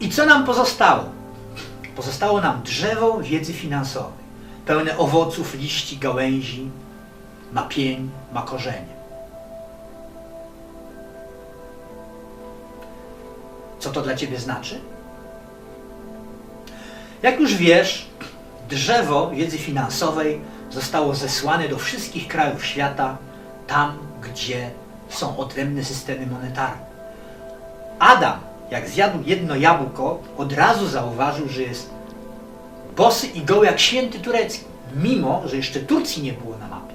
I co nam pozostało? Pozostało nam drzewo wiedzy finansowej, pełne owoców, liści, gałęzi, ma pień, ma korzenie. Co to dla Ciebie znaczy? Jak już wiesz, drzewo wiedzy finansowej zostało zesłane do wszystkich krajów świata, tam gdzie są odrębne systemy monetarne. Adam, jak zjadł jedno jabłko, od razu zauważył, że jest bosy i goły jak święty turecki, mimo że jeszcze Turcji nie było na mapie.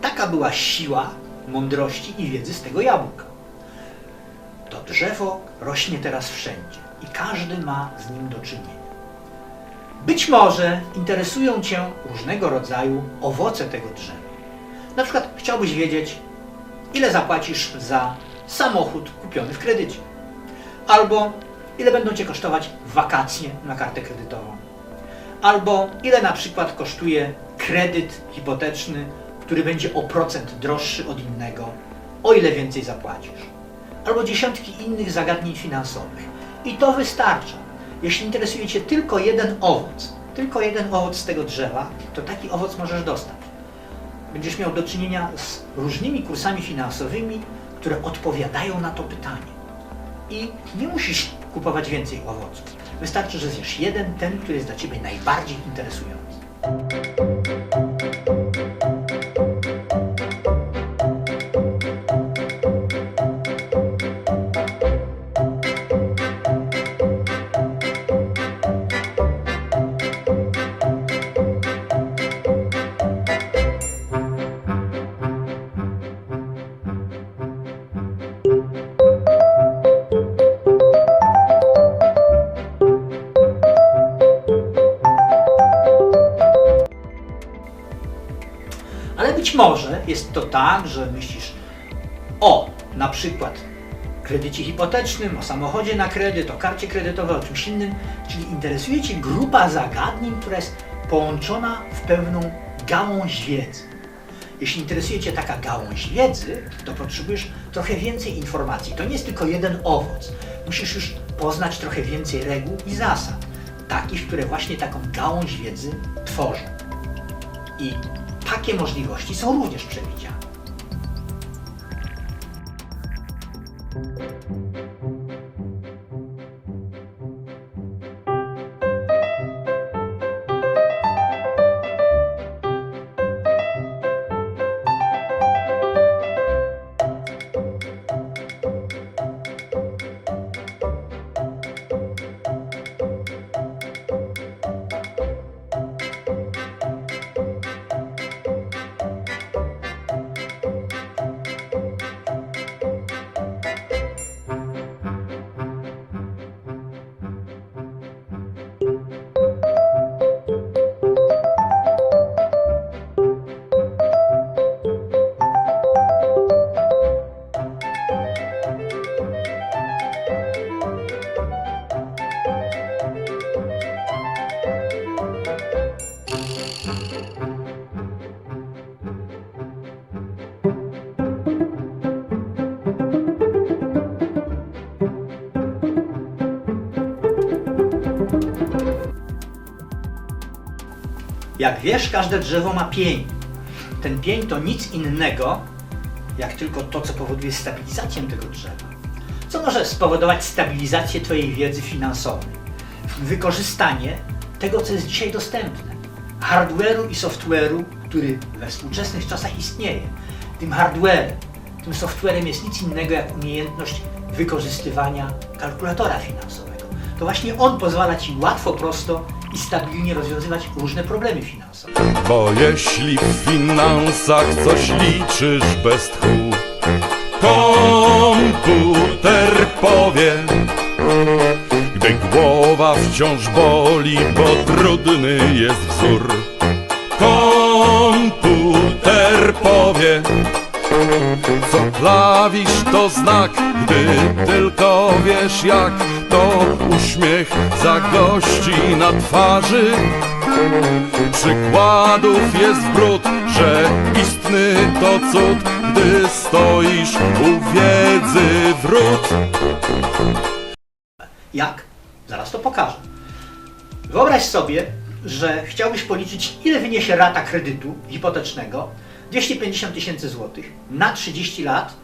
Taka była siła mądrości i wiedzy z tego jabłka. To drzewo rośnie teraz wszędzie i każdy ma z nim do czynienia. Być może interesują Cię różnego rodzaju owoce tego drzewa. Na przykład chciałbyś wiedzieć, ile zapłacisz za samochód kupiony w kredycie. Albo ile będą Cię kosztować wakacje na kartę kredytową. Albo ile na przykład kosztuje kredyt hipoteczny, który będzie o procent droższy od innego, o ile więcej zapłacisz. Albo dziesiątki innych zagadnień finansowych. I to wystarcza. Jeśli interesuje Cię tylko jeden owoc, tylko jeden owoc z tego drzewa, to taki owoc możesz dostać. Będziesz miał do czynienia z różnymi kursami finansowymi, które odpowiadają na to pytanie. I nie musisz kupować więcej owoców. Wystarczy, że zjesz jeden, ten, który jest dla Ciebie najbardziej interesujący. Może jest to tak, że myślisz o na przykład kredycie hipotecznym, o samochodzie na kredyt, o karcie kredytowej, o czymś innym, czyli interesuje Cię grupa zagadnień, która jest połączona w pewną gałąź wiedzy. Jeśli interesuje Cię taka gałąź wiedzy, to potrzebujesz trochę więcej informacji. To nie jest tylko jeden owoc. Musisz już poznać trochę więcej reguł i zasad, takich, które właśnie taką gałąź wiedzy tworzą. I takie możliwości są również przewidziane. Jak wiesz, każde drzewo ma pień. Ten pień to nic innego, jak tylko to, co powoduje stabilizację tego drzewa. Co może spowodować stabilizację Twojej wiedzy finansowej? Wykorzystanie tego, co jest dzisiaj dostępne. Hardware'u i software'u, który we współczesnych czasach istnieje. Tym hardware'em, tym software'em jest nic innego jak umiejętność wykorzystywania kalkulatora finansowego. To właśnie on pozwala Ci łatwo, prosto i stabilnie rozwiązywać różne problemy finansowe. Bo jeśli w finansach coś liczysz bez tchu, komputer powie, gdy głowa wciąż boli, bo trudny jest wzór. Komputer powie, co klawisz to znak, gdy tylko wiesz jak to uśmiech zagości na twarzy. Przykładów jest brud, że istny to cud, gdy stoisz u wiedzy wrót. Jak? Zaraz to pokażę. Wyobraź sobie, że chciałbyś policzyć, ile wyniesie rata kredytu hipotecznego 250 tysięcy złotych na 30 lat,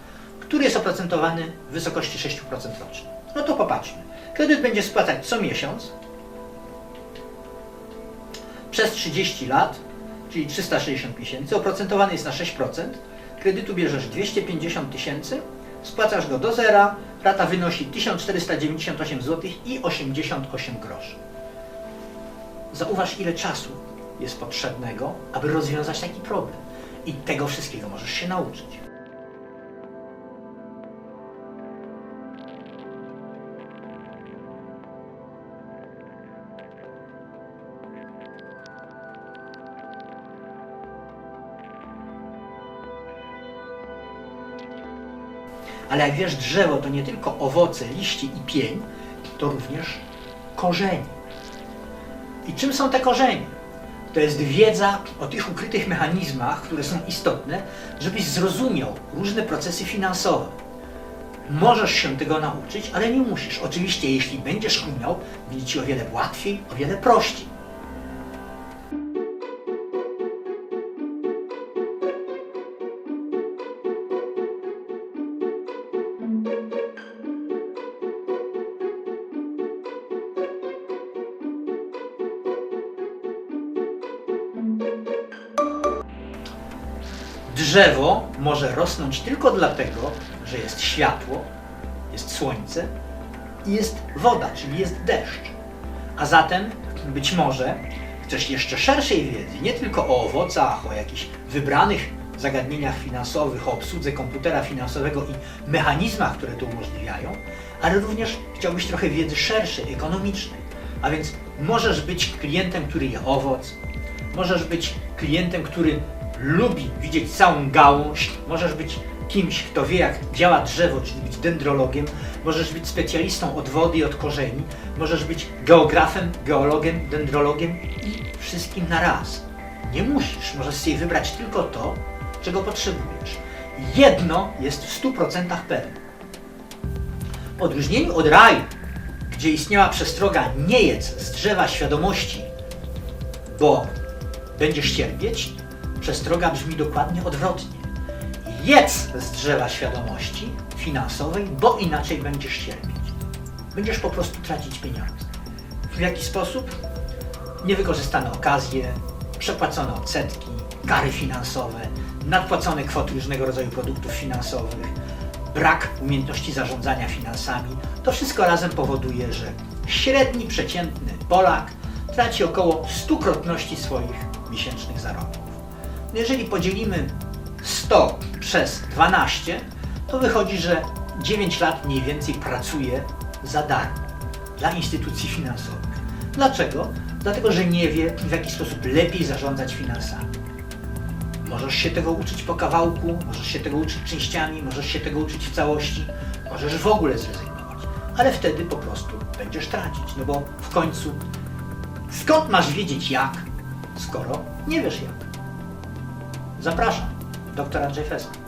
który jest oprocentowany w wysokości 6% rocznie. No to popatrzmy. Kredyt będzie spłacać co miesiąc przez 30 lat, czyli 360 tysięcy, oprocentowany jest na 6%. Kredytu bierzesz 250 tysięcy, spłacasz go do zera, rata wynosi 1498 zł i 88 groszy. Zauważ, ile czasu jest potrzebnego, aby rozwiązać taki problem. I tego wszystkiego możesz się nauczyć. Ale jak wiesz, drzewo to nie tylko owoce, liście i pień, to również korzenie. I czym są te korzenie? To jest wiedza o tych ukrytych mechanizmach, które są istotne, żebyś zrozumiał różne procesy finansowe. Możesz się tego nauczyć, ale nie musisz. Oczywiście, jeśli będziesz umiał, będzie ci o wiele łatwiej, o wiele prościej. Drzewo może rosnąć tylko dlatego, że jest światło, jest słońce i jest woda, czyli jest deszcz. A zatem być może chcesz jeszcze szerszej wiedzy, nie tylko o owocach, o jakichś wybranych zagadnieniach finansowych, o obsłudze komputera finansowego i mechanizmach, które to umożliwiają, ale również chciałbyś trochę wiedzy szerszej, ekonomicznej. A więc możesz być klientem, który je owoc, możesz być klientem, który lubi widzieć całą gałąź, możesz być kimś, kto wie jak działa drzewo, czyli być dendrologiem, możesz być specjalistą od wody i od korzeni, możesz być geografem, geologiem, dendrologiem i wszystkim na raz. Nie musisz, możesz sobie wybrać tylko to, czego potrzebujesz. Jedno jest w 100% pewne. W odróżnieniu od raju, gdzie istniała przestroga nie jedz z drzewa świadomości, bo będziesz cierpieć, przestroga brzmi dokładnie odwrotnie. Jedz z drzewa świadomości finansowej, bo inaczej będziesz cierpieć. Będziesz po prostu tracić pieniądze. W jaki sposób? Niewykorzystane okazje, przepłacone odsetki, kary finansowe, nadpłacone kwoty różnego rodzaju produktów finansowych, brak umiejętności zarządzania finansami. To wszystko razem powoduje, że średni, przeciętny Polak traci około stukrotności swoich miesięcznych zarobków. Jeżeli podzielimy 100 przez 12, to wychodzi, że 9 lat mniej więcej pracuje za darmo dla instytucji finansowych. Dlaczego? Dlatego, że nie wie, w jaki sposób lepiej zarządzać finansami. Możesz się tego uczyć po kawałku, możesz się tego uczyć częściami, możesz się tego uczyć w całości, możesz w ogóle zrezygnować. Ale wtedy po prostu będziesz tracić, no bo w końcu skąd masz wiedzieć jak, skoro nie wiesz jak? Zapraszam, dr Andrzej Fesk.